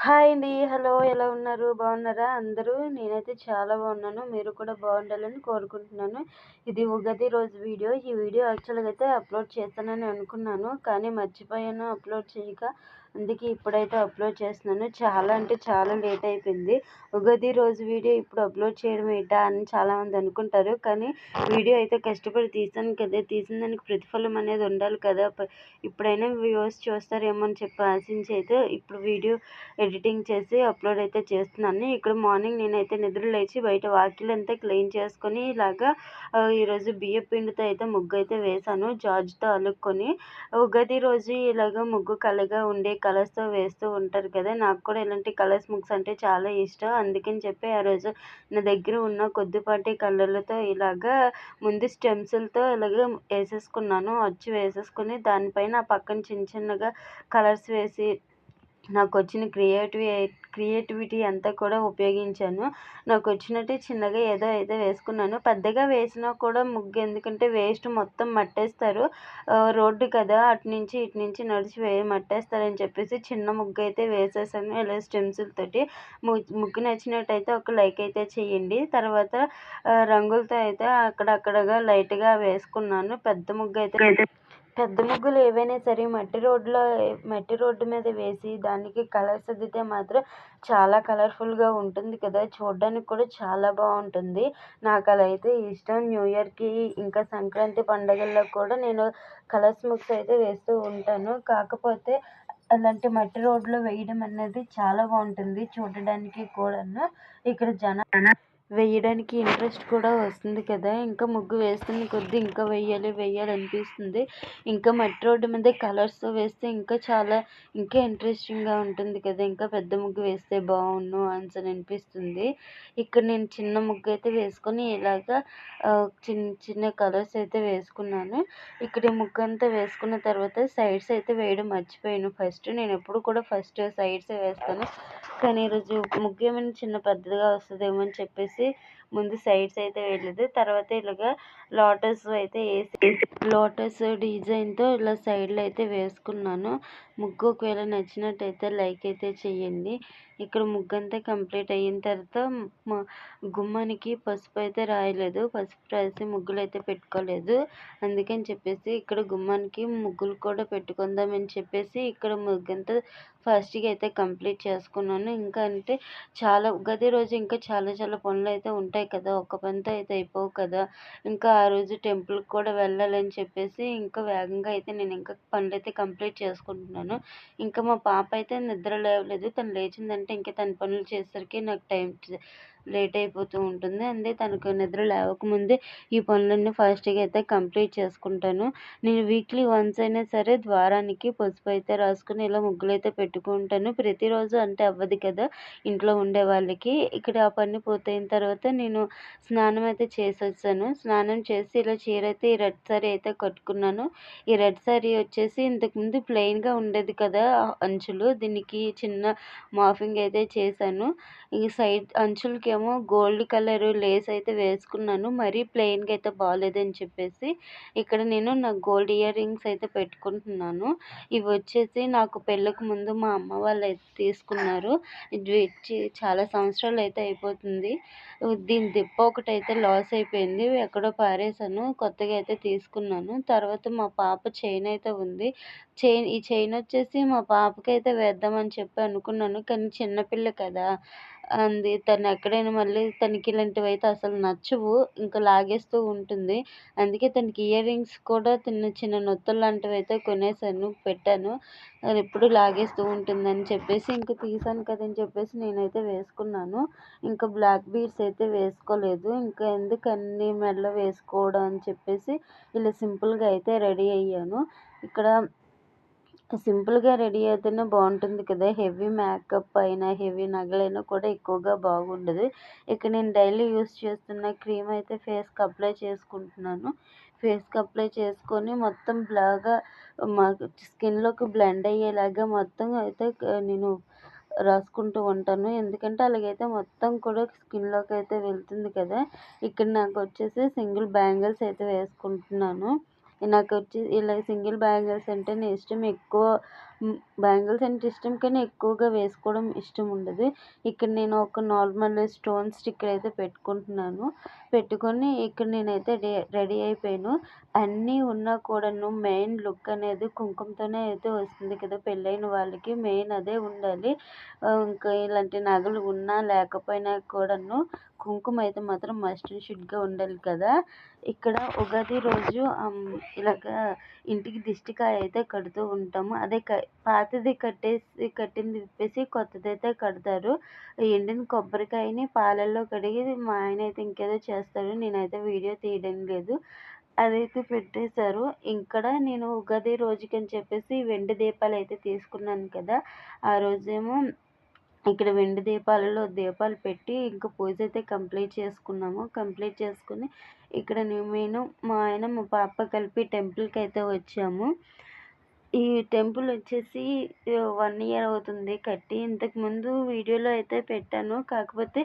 Hi అండి. Hello ఎలా ఉన్నారు? బాగున్నారా? అందరూ? నేనైతే చాలా బాగున్నాను. మీరు కూడా బాగుండాలని కోరుకుంటున్నాను. ఇది ఉగాది రోజు వీడియో. ఈ వీడియో యాక్చువల్గా అయితే అప్లోడ్ చేస్తానని అనుకున్నాను. కానీ మర్చిపోయాను. అప్లోడ్ చేయక అందుకే ఇప్పుడైతే అప్లోడ్ చేస్తున్నాను. చాలా అంటే చాలా లేట్ అయిపోయింది. ఉగాది రోజు వీడియో ఇప్పుడు అప్లోడ్ చేయడం ఏంటా అని చాలామంది అనుకుంటారు. కానీ వీడియో అయితే కష్టపడి తీసాను కదా. తీసిన దానికి ప్రతిఫలం అనేది ఉండాలి కదా. ఇప్పుడైనా వ్యూవర్స్ చూస్తారేమో అని చెప్పి ఆశించి అయితే ఇప్పుడు వీడియో ఎడిటింగ్ చేసి అప్లోడ్ అయితే చేస్తున్నాను. ఇక్కడ మార్నింగ్ నేనైతే నిద్ర లేచి బయట వాకిలు అంతా క్లీన్ చేసుకొని ఇలాగా ఈరోజు బియ్య పిండితో అయితే ముగ్గు అయితే వేశాను జార్జ్తో అలుక్కొని. ఉగాది రోజు ఇలాగ ముగ్గు కలగా ఉండే కలర్స్తో వేస్తూ ఉంటారు కదా. నాకు కూడా ఇలాంటి కలర్స్ ముగ్స్ అంటే చాలా ఇష్టం. అందుకని చెప్పి ఆ రోజు నా దగ్గర ఉన్న కొద్దిపాటి కలర్లతో ఇలాగా ముందు స్టెమ్స్లతో ఇలాగ వేసేసుకున్నాను. వచ్చి వేసేసుకొని దానిపైన పక్కన చిన్న చిన్నగా కలర్స్ వేసి నాకు వచ్చిన క్రియేటివి క్రియేటివిటీ అంతా కూడా ఉపయోగించాను. నాకు వచ్చినట్టు చిన్నగా ఏదో అయితే వేసుకున్నాను. పెద్దగా వేసినా కూడా ముగ్గు ఎందుకంటే వేస్ట్ మొత్తం మట్టేస్తారు. రోడ్డు కదా అటు నుంచి ఇటు నుంచి నడిచి వే మట్టేస్తారని చెప్పేసి చిన్న ముగ్గు అయితే వేసేసాను ఇలా స్టెమ్స్లతోటి ముగ్గు నచ్చినట్టయితే ఒక లైక్ అయితే చేయండి. తర్వాత రంగులతో అయితే అక్కడక్కడగా లైట్గా వేసుకున్నాను. పెద్ద ముగ్గు అయితే పెద్ద ముగ్గులు ఏవైనా సరే మట్టి రోడ్లో మట్టి రోడ్డు మీద వేసి దానికి కలర్స్ అద్దితే మాత్రం చాలా కలర్ఫుల్గా ఉంటుంది కదా. చూడడానికి కూడా చాలా బాగుంటుంది. నాకు అలా అయితే ఇష్టం. న్యూ ఇయర్కి ఇంకా సంక్రాంతి పండుగల్లో కూడా నేను కలర్స్ ముగ్స్ అయితే వేస్తూ ఉంటాను. కాకపోతే అలాంటి మట్టి రోడ్లో వేయడం అనేది చాలా బాగుంటుంది చూడడానికి కూడాను. ఇక్కడ జన వేయడానికి ఇంట్రెస్ట్ కూడా వస్తుంది కదా. ఇంకా ముగ్గు వేస్తున్న కొద్ది ఇంకా వేయాలి వెయ్యాలి అనిపిస్తుంది. ఇంకా మట్టి రోడ్డు మీద కలర్స్ వేస్తే ఇంకా చాలా ఇంకా ఇంట్రెస్టింగ్గా ఉంటుంది కదా. ఇంకా పెద్ద ముగ్గు వేస్తే బాగుండు అని అనిపిస్తుంది. ఇక్కడ నేను చిన్న ముగ్గు అయితే వేసుకొని ఇలాగా చిన్న చిన్న కలర్స్ అయితే వేసుకున్నాను. ఇక్కడ ముగ్గు అంతా వేసుకున్న తర్వాత సైడ్స్ అయితే వేయడం మర్చిపోయాను. ఫస్ట్ నేను ఎప్పుడు కూడా ఫస్ట్ సైడ్స్ వేస్తాను. కానీ ఈరోజు ముగ్గు ఏమైనా చిన్న పెద్దదిగా వస్తుందేమో అని చెప్పేసి ముందు సైడ్స్ అయితే వేయలేదు. తర్వాత ఇలాగా లోటస్ అయితే వేసి లోటస్ డిజైన్తో ఇలా సైడ్లో అయితే వేసుకున్నాను. ముగ్గు ఒకవేళ నచ్చినట్టయితే లైక్ అయితే చేయండి. ఇక్కడ ముగ్గు అంతా కంప్లీట్ అయిన తర్వాత గుమ్మానికి పసుపు అయితే రాయలేదు. పసుపు రాసి ముగ్గులు అయితే పెట్టుకోలేదు. అందుకని చెప్పేసి ఇక్కడ గుమ్మానికి ముగ్గులు కూడా పెట్టుకుందామని చెప్పేసి ఇక్కడ ముగ్గు అంతా ఫస్ట్గా అయితే కంప్లీట్ చేసుకున్నాను. ఇంకా అంటే చాలా గది రోజు ఇంకా చాలా చాలా పనులు అయితే ఉంటాయి కదా. ఒక్క పనితో అయితే అయిపోవు కదా. ఇంకా ఆ రోజు టెంపుల్కి కూడా వెళ్ళాలని చెప్పేసి ఇంకా వేగంగా అయితే నేను ఇంకా పనులు అయితే కంప్లీట్ చేసుకుంటున్నాను. ఇంకా మా పాప అయితే నిద్ర లేవలేదు. తను లేచిందంటే ఇంకా తన పనులు చేసేసరికి నాకు టైం లేట్ అయిపోతూ ఉంటుంది. అందుకే తనకు నిద్ర లేవకముందే ఈ పనులన్నీ ఫాస్ట్గా అయితే కంప్లీట్ చేసుకుంటాను. నేను వీక్లీ వన్స్ అయినా సరే ద్వారానికి పసుపు అయితే రాసుకుని ఇలా ముగ్గులు అయితే పెట్టుకుంటాను. ప్రతిరోజు అంటే అవ్వదు కదా ఇంట్లో ఉండే వాళ్ళకి. ఇక్కడ ఆ పని పూర్తయిన తర్వాత నేను స్నానం అయితే చేసి వచ్చాను స్నానం చేసి ఇలా చీర అయితే ఈ రెడ్ సారీ అయితే కట్టుకున్నాను. ఈ రెడ్ సారీ వచ్చేసి ఇంతకుముందు ప్లెయిన్గా ఉండేది కదా అంచులు. దీనికి చిన్న మాఫింగ్ అయితే చేశాను. ఈ సైడ్ అంచులకి అంచులకేమో గోల్డ్ కలర్ లేస్ అయితే వేసుకున్నాను. మరీ ప్లెయిన్గా అయితే బాగాలేదని చెప్పేసి ఇక్కడ నేను నా గోల్డ్ ఇయర్ రింగ్స్ అయితే పెట్టుకుంటున్నాను. ఇవి వచ్చేసి నాకు పెళ్ళికి ముందు మా అమ్మ వాళ్ళు అయితే తీసుకున్నారు. ఇది చాలా సంవత్సరాలు అయితే అయిపోతుంది. దీని దిప్ప ఒకటి అయితే లాస్ అయిపోయింది. ఎక్కడో పారేసాను కొత్తగా అయితే తీసుకున్నాను. తర్వాత మా పాప చైన్ అయితే ఉంది. చైన్ ఈ చైన్ వచ్చేసి మా పాపకి అయితే వేద్దామని చెప్పి అనుకున్నాను. కానీ చిన్నపిల్ల కదా. అంది. తను ఎక్కడైనా మళ్ళీ తనకి ఇలాంటివి అయితే అసలు నచ్చవు. ఇంకా లాగేస్తూ ఉంటుంది. అందుకే తనకి ఇయర్ రింగ్స్ కూడా చిన్న చిన్న నొత్తులు లాంటివి అయితే కొనేసాను పెట్టాను. అది ఎప్పుడు లాగేస్తూ ఉంటుందని చెప్పేసి ఇంకా తీసాను కదని చెప్పేసి నేనైతే వేసుకున్నాను. ఇంకా బ్లాక్ బీడ్స్ అయితే వేసుకోలేదు. ఇంకా ఎందుకు అన్ని మెడలో వేసుకోవడం అని చెప్పేసి ఇలా సింపుల్గా అయితే రెడీ అయ్యాను. ఇక్కడ సింపుల్గా రెడీ అయితేనే బాగుంటుంది కదా. హెవీ మేకప్ అయినా హెవీ నగలైనా కూడా ఎక్కువగా బాగుండదు. ఇక్కడ నేను డైలీ యూస్ చేస్తున్న క్రీమ్ అయితే ఫేస్కి అప్లై చేసుకుంటున్నాను. ఫేస్కి అప్లై చేసుకొని మొత్తం బాగా మా స్కిన్లోకి బ్లెండ్ అయ్యేలాగా మొత్తం అయితే నేను రాసుకుంటూ ఉంటాను. ఎందుకంటే అలాగైతే మొత్తం కూడా స్కిన్లోకి అయితే వెళ్తుంది కదా. ఇక్కడ నాకు వచ్చేసి సింగిల్ బ్యాంగిల్స్ అయితే వేసుకుంటున్నాను. నాకు వచ్చి ఇలా సింగిల్ బ్యాంగిల్స్ అంటేనే ఇష్టం ఎక్కువ బ్యాంగిల్స్ అంటే ఇష్టం కానీ ఎక్కువగా వేసుకోవడం ఇష్టం ఉండదు. ఇక్కడ నేను ఒక నార్మల్ స్టోన్ స్టిక్కర్ అయితే పెట్టుకుంటున్నాను. పెట్టుకొని ఇక్కడ నేనైతే రెడీ అయిపోయాను. అన్నీ ఉన్నా కూడాను మెయిన్ లుక్ అనేది కుంకుమతోనే అయితే వస్తుంది కదా పెళ్ళైన వాళ్ళకి. మెయిన్ అదే ఉండాలి. ఇంకా ఇలాంటి నగలు ఉన్నా లేకపోయినా కూడాను కుంకుమ అయితే మాత్రం మస్ట్ అండ్ షుడ్గా ఉండాలి కదా. ఇక్కడ ఉగాది రోజు ఇలాగ ఇంటికి దిష్టికాయ అయితే కడుతూ ఉంటాము. అదే పాతది కట్టేసి కట్టింది విప్పేసి కొత్తది అయితే కడతారు ఎండిన కొబ్బరికాయని పాలల్లో కడిగి మా ఆయన అయితే ఇంకేదో చేస్తారు. నేనైతే వీడియో తీయడం లేదు. అదైతే పెట్టేశారు. ఇక్కడ నేను ఉగాది రోజుకి అని చెప్పేసి వెండి దీపాలు అయితే తీసుకున్నాను కదా. ఆ రోజేమో ఇక్కడ వెండి దీపాలలో దీపాలు పెట్టి ఇంకా పూజ అయితే కంప్లీట్ చేసుకున్నాము. కంప్లీట్ చేసుకుని ఇక్కడ నేను మా ఆయన మా పాప కలిపి టెంపుల్కి అయితే వచ్చాము. ఈ టెంపుల్ వచ్చేసి వన్ ఇయర్ అవుతుంది కట్టి. ఇంతకుముందు వీడియోలో అయితే పెట్టాను. కాకపోతే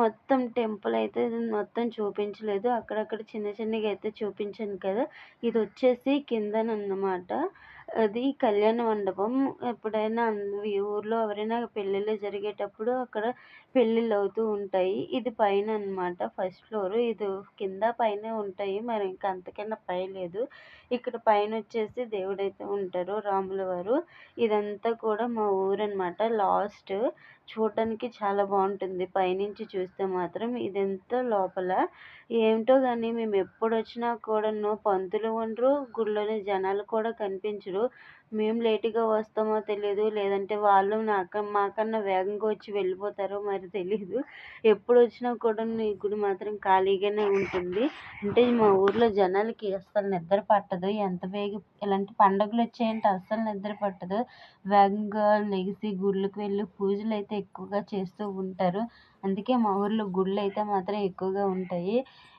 మొత్తం టెంపుల్ అయితే మొత్తం చూపించలేదు. అక్కడక్కడ చిన్న చిన్నగా అయితే చూపించాను కదా. ఇది వచ్చేసి కిందనమాట అది కళ్యాణ మండపం. ఎప్పుడైనా ఊర్లో ఎవరైనా పెళ్ళిళ్ళు జరిగేటప్పుడు అక్కడ పెళ్ళిళ్ళు అవుతూ ఉంటాయి. ఇది పైన అన్నమాట ఫస్ట్ ఫ్లోర్. ఇది కింద పైన ఉంటాయి. మరి ఇంకా అంతకన్నా పై లేదు. ఇక్కడ పైన వచ్చేసి దేవుడైతే ఉంటారు రాముల వారు. ఇదంతా కూడా మా ఊరు అనమాట లాస్ట్. చూడటానికి చాలా బాగుంటుంది. పైనుంచి చూస్తే మాత్రం ఇదంతా లోపల. ఏమిటో కానీ మేము ఎప్పుడు వచ్చినా కూడాను పంతులు ఉండరు గుళ్ళోని జనాలు కూడా కనిపించరు. మేము లేటుగా వస్తామో తెలియదు లేదంటే వాళ్ళు నాక మాకన్నా వేగంగా వచ్చి వెళ్ళిపోతారో మరి తెలియదు ఎప్పుడు వచ్చినా కూడా ఈ గుడి మాత్రం ఖాళీగానే ఉంటుంది. అంటే మా ఊర్లో జనాలకి అస్సలు నిద్ర పట్టదు. ఎంత వేగ ఇలాంటి పండుగలు వచ్చాయంటే అస్సలు నిద్ర పట్టదు. వేగంగా లెగిసి గుళ్ళకి వెళ్ళి పూజలు అయితే ఎక్కువగా చేస్తూ ఉంటారు. అందుకే మా ఊర్లో గుళ్ళు అయితే మాత్రం ఎక్కువగా ఉంటాయి.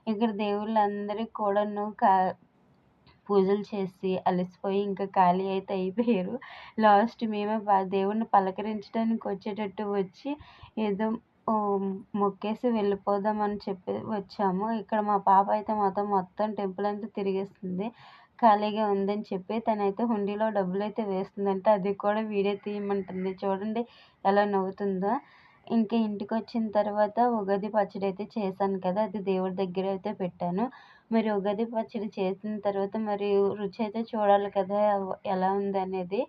ఇక్కడ దేవుళ్ళందరికీ కూడాను కా పూజలు చేసి అలసిపోయి ఇంకా ఖాళీ అయితే అయిపోయారు. లాస్ట్ మేమే దేవుణ్ణి పలకరించడానికి వచ్చేటట్టు వచ్చి ఏదో మొక్కేసి వెళ్ళిపోదాం అని చెప్పి వచ్చాము. ఇక్కడ మా పాప అయితే మొత్తం మొత్తం టెంపుల్ అంతా తిరిగేస్తుంది. ఖాళీగా ఉందని చెప్పి తనైతే హుండీలో డబ్బులు అయితే వేస్తుందంటే. అది కూడా వీడియో తీయమంటుంది. చూడండి ఎలా నవ్వుతుందో. ఇంకా ఇంటికి వచ్చిన తర్వాత ఉగాది పచ్చడి అయితే చేశాను కదా అది దేవుడి దగ్గర అయితే పెట్టాను. మరి ఉగాది పచ్చడి చేసిన తర్వాత మరి రుచి అయితే చూడాలి కదా ఎలా ఉంది అనేది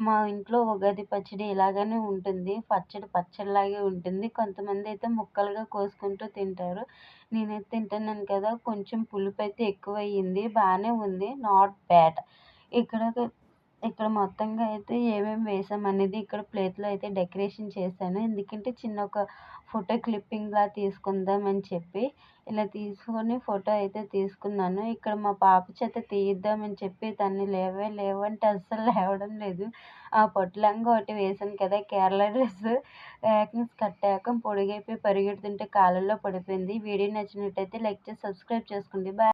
మా ఇంట్లో ఉగాది పచ్చడి ఇలాగనే ఉంటుంది. పచ్చడి పచ్చడిలాగే ఉంటుంది. కొంతమంది అయితే ముక్కలుగా కోసుకుంటూ తింటారు. నేనైతే తింటున్నాను కదా కొంచెం పులుపు అయితే ఎక్కువ అయ్యింది బాగానే ఉంది. Not bad. ఇక్కడ ఇక్కడ మొత్తంగా అయితే ఏమేమి వేసాం అనేది ఇక్కడ ప్లేట్లో అయితే డెకరేషన్ చేశాను. ఎందుకంటే చిన్న ఒక ఫోటో క్లిప్పింగ్లా తీసుకుందాం అని చెప్పి ఇలా తీసుకొని ఫోటో అయితే తీసుకున్నాను. ఇక్కడ మా పాప చేత తీయిద్దామని చెప్పి తన్ని లేవే లేవంటే అస్సలు లేవడం లేదు. ఆ పొట్లంగా ఒకటి వేసాను కదా కేరళ డ్రెస్. ఏకంగా కట్టాక పొడిగైపోయి పరిగెడుతుంటే కాళ్ళల్లో పడిపోయింది. వీడియో నచ్చినట్టయితే లైక్ చేసి సబ్స్క్రైబ్ చేసుకోండి. బాయ్.